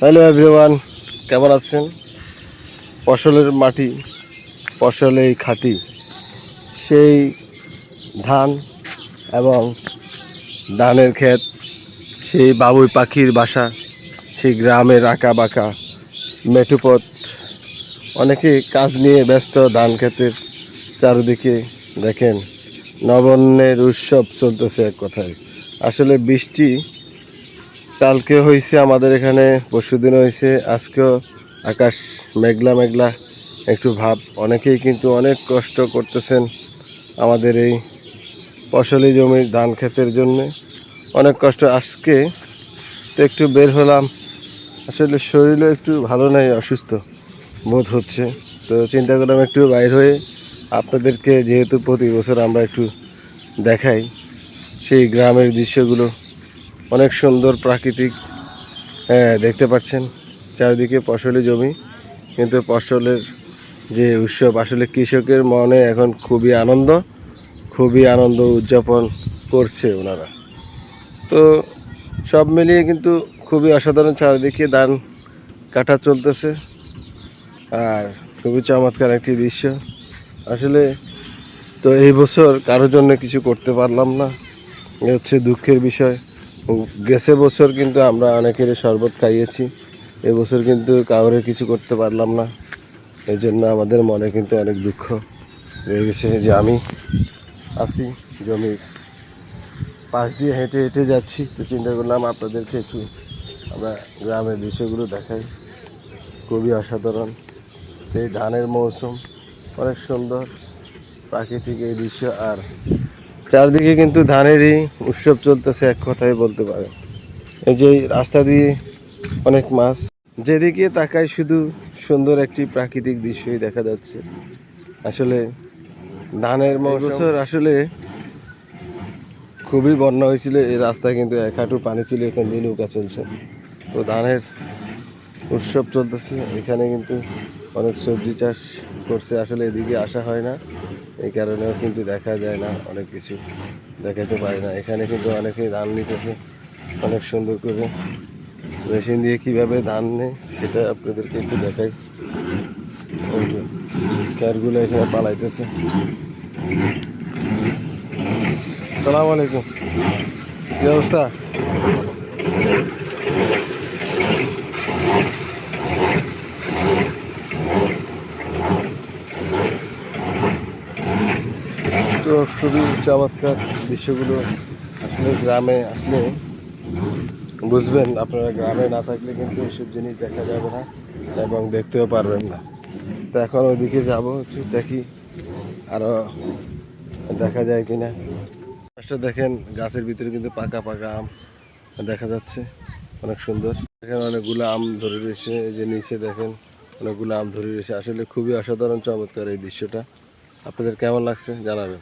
Hello everyone, কেমন আছেন? ফসলের মাটি, ফসলের খাঁটি, সেই ধান এবং ধানের ক্ষেত, সেই বাবুই পাখির বাসা, সেই গ্রামের আঁকা বাঁকা মেঠুপথ, অনেকে কাজ নিয়ে ব্যস্ত ধান ক্ষেতের চারিদিকে দেখেন, নবান্নের উৎসব চলতেছে এক কথায়। আসলে বৃষ্টি কালকে হয়েছে আমাদের এখানে পরশুদিন হয়েছে আজকেও আকাশ মেঘলা মেঘলা, একটু ভাব। অনেকেই কিন্তু অনেক কষ্ট করতেছেন আমাদের এই ফসলি জমির ধান ক্ষেতের জন্যে। অনেক কষ্ট। আজকে তো একটু বের হলাম। আসলে শরীরও একটু ভালো নাই, অসুস্থ বোধ হচ্ছে। তো চিন্তা করলাম একটু বাইর হয়ে আপনাদেরকে যেহেতু প্রতি বছর আমরা একটু দেখাই সেই গ্রামের দৃশ্যগুলো। অনেক সুন্দর প্রাকৃতিক হ্যাঁ দেখতে পাচ্ছেন। চারিদিকে ফসলি জমি, কিন্তু ফসলের যে উৎসব, আসলে কৃষকের মনে এখন খুবই আনন্দ খুবই আনন্দ উদযাপন করছে ওনারা। তো সব মিলিয়ে কিন্তু খুবই অসাধারণ চারিদিকে ধান কাটা চলতেছে, আর খুবই চমৎকার একটি দৃশ্য। আসলে তো এই বছর কারোর জন্য কিছু করতে পারলাম না, এ হচ্ছে দুঃখের বিষয়। গেছে বছর কিন্তু আমরা অনেকের শরবত খাইয়েছি। এবছর কিন্তু কাউরে কিছু করতে পারলাম না। এই জন্য আমাদের মনে কিন্তু অনেক দুঃখ রয়ে গেছে যে আমি আসি জমির পাশ দিয়ে হেঁটে হেঁটে যাচ্ছি। তো চিন্তা করলাম আপনাদেরকে একটু আমরা গ্রামের দৃশ্যগুলো দেখাই। খুবই অসাধারণ। এই ধানের মৌসুম অনেক সুন্দর। প্রাকৃতিক এই দৃশ্য আর চারদিকে কিন্তু ধানেরই উৎসব চলতেছে এক কথায় বলতে পারেন। এই যে রাস্তা দিয়ে অনেক মাছ যেদিকে তাকায় শুধু সুন্দর একটি প্রাকৃতিক দৃশ্যই দেখা যাচ্ছে। আসলে ধানের মৌসুম আসলে খুবই বন্যা হয়েছিল এই রাস্তায় কিন্তু এক হাঁটু পানি ছিল এখান দিয়ে নৌকা চলছে। তো ধানের উৎসব চলতেছে এখানে কিন্তু অনেক সবজি চাষ করছে আসলে এদিকে আসা হয় না। এই কারণেও কিন্তু দেখা যায় না, অনেক কিছু দেখাতে পারি না। এখানে কিন্তু অনেকে ধান নিতেছে, অনেক সুন্দর করে। মেশিন দিয়ে কীভাবে ধান নেয়, সেটা আপনাদেরকে একটু দেখাই। ক্যারগুলো এখানে পালাইতেছে। সালাম আলাইকুম। কি অবস্থা? তো খুবই চমৎকার দৃশ্যগুলো আসলে গ্রামে আসলে বুঝবেন, আপনারা গ্রামে না থাকলে কিন্তু এইসব জিনিস দেখা যাবে না এবং দেখতেও পারবেন না। তো এখন ওইদিকে যাব একটু দেখি আরও দেখা যায় কি না গাছটা দেখেন, গাছের ভিতরে কিন্তু পাকা পাকা আম দেখা যাচ্ছে, অনেক সুন্দর। দেখেন অনেকগুলো আম ধরে রয়েছে, এই যে নিচে দেখেন অনেকগুলো আম ধরে রয়েছে। আসলে খুবই অসাধারণ, চমৎকার এই দৃশ্যটা। আপনাদের কেমন লাগছে জানাবেন।